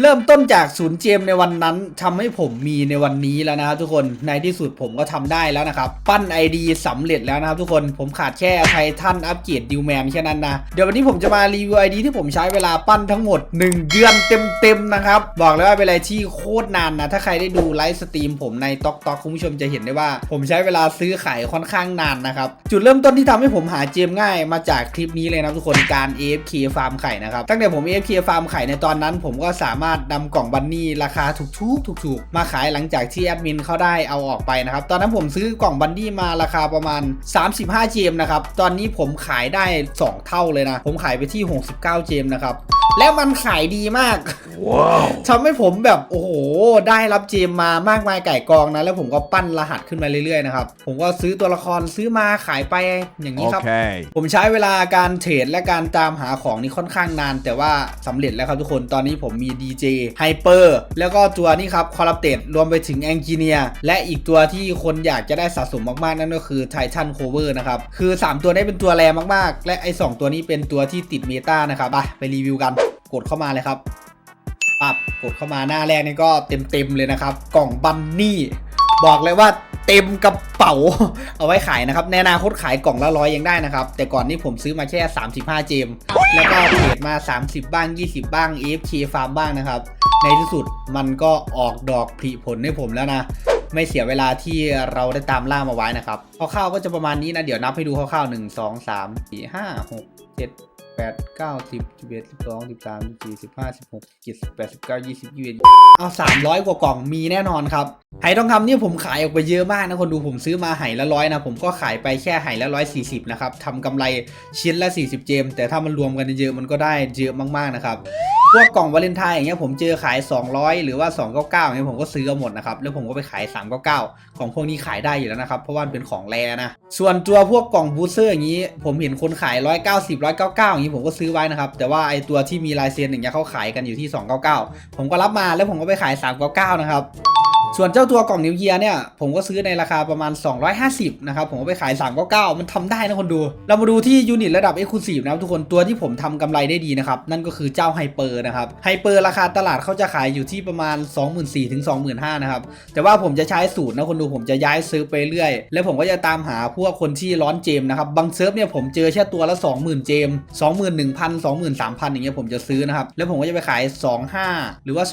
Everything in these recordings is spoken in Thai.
เริ่มต้นจากศูนย์เจมในวันนั้นทำให้ผมมีในวันนี้แล้วนะครับทุกคนในที่สุดผมก็ทำได้แล้วนะครับ ปั้น ID สำเร็จแล้วนะครับทุกคนผมขาดแค่ไททันอัปเกรดดิวแมนแค่นั้นนะ เดี๋ยววันนี้ผมจะมารีวิว ID ที่ผมใช้เวลาปั้นทั้งหมด 1 เดือนเต็มๆนะครับ บอกเลยว่าเป็นอะไรที่โคตรนานนะ ถ้าใครได้ดูไลฟ์สตรีมผมในต็อกต็อกคุณผู้ชมจะเห็นได้ว่า ผมใช้เวลาซื้อขายค่อนข้างนานนะครับจุดเริ่มต้นที่ทำให้ผมหาเจมง่ายมาจากคลิปนี้เลยนะทุกคนการ AFK ฟาร์มไข่นะครับตั้งแต่ผม AFK ฟาร์มไข่ในตอนนั้นผมก็สามารถนำกล่องบันนี่ราคาถูกๆถูกๆมาขายหลังจากที่แอดมินเขาได้เอาออกไปนะครับ ตอนนั้นผมซื้อกล่องบันนี่มาราคาประมาณ 35 เจมนะครับ ตอนนี้ผมขายได้ 2 เท่าเลยนะ ผมขายไปที่ 69 เจมนะครับแล้วมันขายดีมากทำให้ผมแบบโอ้โห ได้รับเจมมามากมายไก่กองนะ แล้วผมก็ปั้นรหัสขึ้นมาเรื่อยๆนะครับ ผมก็ซื้อตัวละครซื้อมาขายไปอย่างนี้ครับ Okay. ผมใช้เวลาการเทรดและการตามหาของนี่ค่อนข้างนาน แต่ว่าสำเร็จแล้วครับทุกคน ตอนนี้ผมมี DJ Hyper แล้วก็ตัวนี้ครับ Corrupted รวมไปถึง Engineer และอีกตัวที่คนอยากจะได้สะสมมากๆ นั่นก็คือ Titan Cover นะครับ คือ 3 ตัวนี้เป็นตัวแรงมากๆ และไอ้2ตัวนี้เป็นตัวที่ติดเมตานะครับ ไปไปรีวิวกัน กดเข้ามาเลยครับปับกดเข้ามาหน้าแรกนี่ก็เต็มๆเลยนะครับ กล่องบันนี่ บอกเลยว่า เต็มกระเป๋า เอาไว้ขายนะครับ ในอนาคตขายกล่องละร้อยยังได้นะครับ แต่ก่อนนี้ผมซื้อมาแค่ 35 เจม แล้วก็เทรดมา 30 บ้าง 20 บ้าง AFK ฟาร์มบ้างนะครับ ในที่สุดมันก็ออกดอกผลิผลให้ผมแล้วนะ ไม่เสียเวลาที่เราได้ตามล่ามาไว้นะครับข้าวก็จะประมาณนี้นะ เดี๋ยวนับให้ดูคร่าวๆ 1 2 3 4 5 6 7 แปดเก้าสิบสิบเอ็ดสิบสองสิบสามสิบสี่สิบห้าสิบหกสิบเจ็ดสิบแปดสิบเก้ายี่สิบยี่สิบเอ็ดเอาสามร้อยกว่ากล่องมีแน่นอนครับไหทองคำนี่ผมขายออกไปเยอะมากนะคนดูผมซื้อมาไหละร้อยนะ ผมก็ขายไปแค่ไหละร้อยสี่สิบนะครับทำกำไรชิ้นละ40เจม แต่ถ้ามันรวมกันเยอะมันก็ได้เยอะมากๆนะครับ พวกกล่องวาเลนไทน์อย่างเงี้ยผมเจอขาย 200 หรือว่า 299อย่างเงี้ยผมก็ซื้อเอาหมดนะครับแล้วผมก็ไปขาย 399 ของพวกนี้ขายได้อยู่แล้วนะครับเพราะว่าเป็นของแรนะส่วนตัวพวกกล่องบูสเตอร์อย่างงี้ ผมเห็นคนขาย 190 199 อย่างงี้ผมก็ซื้อไว้นะครับแต่ว่าไอตัวที่มีลายเซ็นอย่างเงี้ยเขาขายกันอยู่ที่ 299 ผมก็รับมาแล้วผมก็ไปขาย 399 นะครับ ส่วนเจ้าตัวกล่องนิวเยียเนี่ยผมก็ซื้อในราคาประมาณ 250 นะครับ ผมก็ไปขาย399มันทำได้นะคนดู เรามาดูที่ยูนิตระดับ e x c l u s i v e นะครับทุกคนตัวที่ผมทำกำไรได้ดีนะครับ นั่นก็คือเจ้าไฮเปอร์นะครับไฮเปอร์ราคาตลาดเขาจะขายอยู่ที่ประมาณ 24,000ถึง25,000นะครับ แต่ว่าผมจะใช้สูตรนะคนดูผมจะย้ายเซิร์ฟไปเรื่อย แล้วผมก็จะตามหาพวกคนที่ร้อนเจมนะครับบางเซิร์ฟเนี่ยผมเจอแค่ตัวละ 20,000 เจม 21,000 23,000 อย่างเงี้ยผมจะซื้อนะครับแล้วผมก็จะไปขาย 25 หรือว่า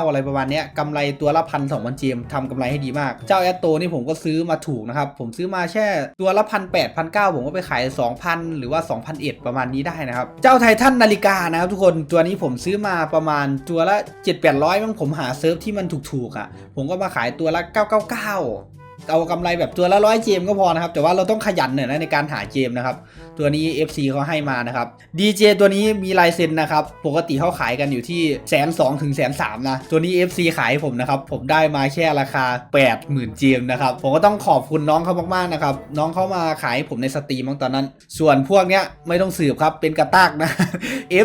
2499 อะไรประมาณเนี้ยกำไรตัวละพันสองพันเจมทำกำไรให้ดีมาก เจ้าแอตโตนี่ผมก็ซื้อมาถูกนะครับ ผมซื้อมาแค่ตัวละพันแปดพันเก้าผมก็ไปขาย 2,000 หรือว่า 2,001ประมาณนี้ได้นะครับ เจ้าไททันนาฬิกานะครับทุกคนตัวนี้ผมซื้อมาประมาณตัวละ7-800มั้งผมหาเซิร์ฟที่มันถูกๆอะ ผมก็มาขายตัวละ 999 เอากำไรแบบตัวละร้อยเจมก็พอนะครับ แต่ว่าเราต้องขยันหน่อยนะในการหาเจมนะครับ ตัวนี้ FC เขาให้มานะครับ DJ ตัวนี้มีลายเซ็นนะครับ ปกติเขาขายกันอยู่ที่แสนสองถึงแสนสามนะ ตัวนี้ FC ขายให้ผมนะครับ ผมได้มาแค่ราคา 80,000 เจมนะครับ ผมก็ต้องขอบคุณน้องเขามากๆนะครับ น้องเขามาขายให้ผมในสตรีมตอนนั้น ส่วนพวกเนี้ยไม่ต้องสืบครับ เป็นกระตากนะ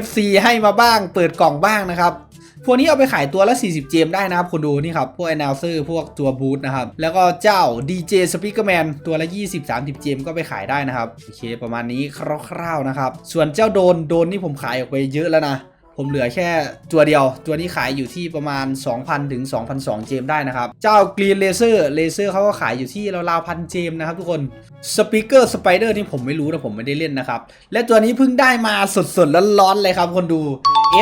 FC ให้มาบ้าง เปิดกล่องบ้างนะครับ พวกนี้เอาไปขายตัวละ 40 เจมได้นะครับคุณดูนี่ครับ พวก a n n o u n c e r พวกตัวบูธนะครับ แล้วก็เจ้า DJ Speakerman ตัวละ 20-30 เจมก็ไปขายได้นะครับ โอเค ประมาณนี้คร่าวๆนะครับ ส่วนเจ้าโดนโดนนี่ผมขายออกไปเยอะแล้วนะผมเหลือแค่ตัวเดียว ตัวนี้ขายอยู่ที่ประมาณ 2,000 ถึง 2,200 เจมได้นะครับ เจ้า Green Laser Laser เขาก็ขายอยู่ที่ราวๆพันเจมนะครับทุกคน Speaker Spider นี่ผมไม่รู้นะผมไม่ได้เล่นนะครับ และตัวนี้เพิ่งได้มาสดๆร้อนๆเลยครับคนดู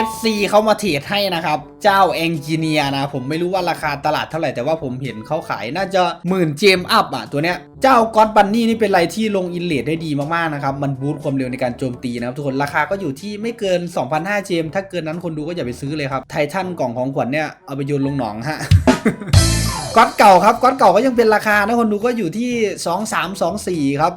FC เขามาเทรดให้นะครับ เจ้าเอนจิเนียนะ ผมไม่รู้ว่าราคาตลาดเท่าไหร่แต่ว่าผมเห็นเขาขายน่าจะหมื่นเจมอัพอะตัวเนี้ย เจ้าก็อดบันนี่นี่เป็นอะไรที่ลงอินเลดได้ดีมากๆนะครับ มันบูตความเร็วในการโจมตีนะครับทุกคนราคาก็อยู่ที่ไม่เกิน 2,500เจมถ้าเกินนั้นคนดูก็อย่าไปซื้อเลยครับไททันกล่องของขวัญเนี่ยเอาไปโยนลงหนองฮะ ก๊อตเก่าครับก๊อตเก่าก็ยังเป็นราคานะคนดูก็อยู่ที่ 2 3 2 4 ครับ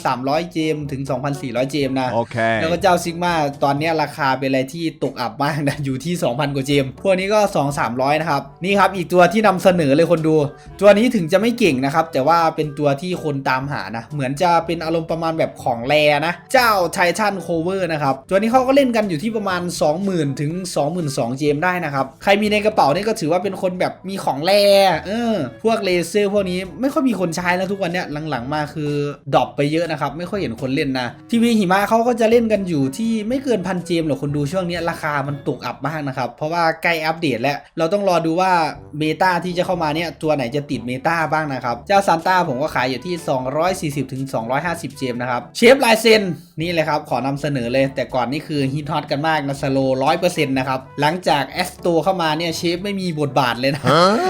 2,300 เจมถึง 2,400 เจมนะ Okay. แล้วก็เจ้าซิกมาตอนเนี้ยราคาเป็นอะไรที่ตกอับมากนะ อยู่ที่ 2,000 กว่าเจม พวกนี้ก็ 2 300 นะครับ นี่ครับ อีกตัวที่นำเสนอเลยคนดู ตัวนี้ถึงจะไม่เก่งนะครับ แต่ว่าเป็นตัวที่คนตามหานะ เหมือนจะเป็นอารมณ์ประมาณแบบของแรนะ เจ้าไททันโคเวอร์นะครับ ตัวนี้เขาก็เล่นกันอยู่ที่ประมาณ 20,000 ถึง 22,000 เจมได้นะครับ ใครมีในกระเป๋านี่ก็ถือว่าเป็นคนแบบมีของแรเออพวกเลเซอร์พวกนี้ไม่ค่อยมีคนใช้แล้วทุกวันเนี้ยหลังๆมาคือดรอปไปเยอะนะครับ ไม่ค่อยเห็นคนเล่นนะ ทีวีหิมะเขาก็จะเล่นกันอยู่ที่ไม่เกินพันเจมหรอกคนดูช่วงเนี้ยราคามันตกอับมากนะครับ เพราะว่าใกล้อัปเดตแล้ว เราต้องรอดูว่าเบต้าที่จะเข้ามาเนี่ยตัวไหนจะติดเมตาบ้างนะครับ เจ้าซานต้าผมก็ขายอยู่ที่ 240ถึง250 เจมนะครับ เชฟลายเซนนี่เลยครับขอนำเสนอเลย แต่ก่อนนี่คือฮิตฮอตกันมากนะสโลร้อยเปอร์เซ็นต์นะครับหลังจากแอสโตเข้ามาเนี่ยเชฟไม่มีบทบาทเลยนะ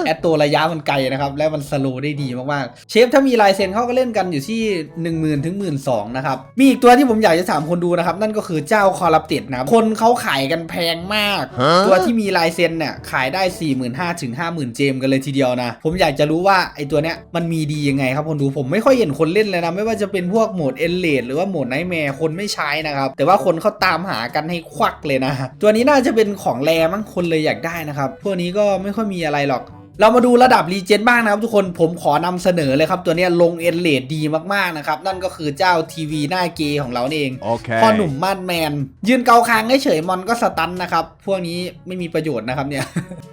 แอตโตระยะมันไกลนะครับ และมันสโลว์ได้ดีมากๆ เชฟถ้ามีลายเซ็นเขาก็เล่นกันอยู่ที่ 1 0,000 ถึง 12,000นะครับ มีอีกตัวที่ผมอยากจะถามคนดูนะครับ นั่นก็คือเจ้าคอรับติดนะครับคนเขาขายกันแพงมาก ตัวที่มีลายเซ็นเนี่ยขายได้ 45,000ถึง50,000 เจมกันเลยทีเดียวนะ ผมอยากจะรู้ว่าไอตัวเนี้ยมันมีดียังไงครับคนดูผมไม่ค่อยเห็นคนเล่นเลยนะไม่ว่าจะเป็นพวกโหมดเอลเลดหรือว่าโหมดไนท์แมร์คนไม่ใช้นะครับแต่ว่าคนเขาตามหากันให้ควักเลยนะ ตัวนี้น่าจะเป็นของแรมั้งคนเลยอยากได้นะครับพวกนี้ก็ไม่ค่อยมีอะไรหรอก เรามาดูระดับรีเจนบ้างนะครับทุกคนผมขอนำเสนอเลยครับ ตัวเนี้ยลงเอ็นเลดดีมาก ๆ นะครับ นั่นก็คือเจ้าทีวีหน้าเกย์ของเรานี่เอง Okay. พ่อหนุ่มมาดแมน ยืนเกาคางเฉยๆมอนก็สตันนะครับ พวกนี้ไม่มีประโยชน์นะครับเนี่ย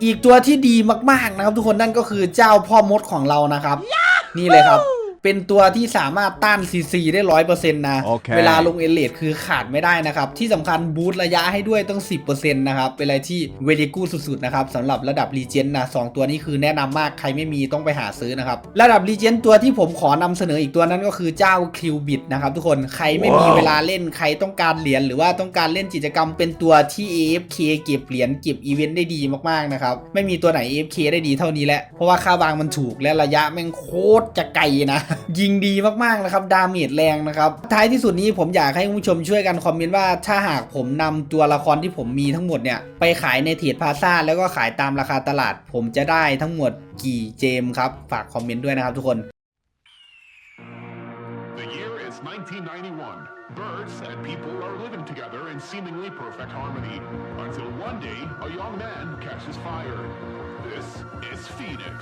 อีกตัวที่ดีมาก ๆ นะครับ ทุกคนนั่นก็คือเจ้าพ่อมดของเรานะครับ นี่เลยครับ เป็นตัวที่สามารถต้านซีซีได้ร้อยเปอร์เซ็นต์นะโอเคเวลาลงเอเลดคือขาดไม่ได้นะครับ ที่สำคัญบูตระยะให้ด้วยต้อง10%นะครับ เป็นอะไรที่เวดีกูสุดๆนะครับสำหรับระดับรีเจนนะสองตัวนี้คือแนะนำมากใครไม่มีต้องไปหาซื้อนะครับ ระดับรีเจนตัวที่ผมขอนำเสนออีกตัวนั้นก็คือเจ้าคิวบิดนะครับทุกคนใครไม่มีว้าวเวลาเล่นใครต้องการเหรียญหรือว่าต้องการเล่นกิจกรรมเป็นตัวที่ AFK เก็บเหรียญเก็บอีเวนต์ได้ดีมากๆนะครับไม่มีตัวไหน AFK ได้ดีเท่านี้แหละเพราะว่าค่าบางมันถูกและระยะแม่งโคตรจะไกลนะยิงดีมากๆนะครับ ดาเมจแรงนะครับ ท้ายที่สุดนี้ผมอยากให้คุณผู้ชมช่วยกันคอมเมนต์ว่าถ้าหากผมนำตัวละครที่ผมมีทั้งหมดเนี่ย ไปขายในเทรดพาซ่าแล้วก็ขายตามราคาตลาด ผมจะได้ทั้งหมดกี่เจมครับ ฝากคอมเมนต์ด้วยนะครับทุกคน The year is 1991. Birds and people are living together in seemingly perfect harmony until one day a young man catches fire. This is Phoenix.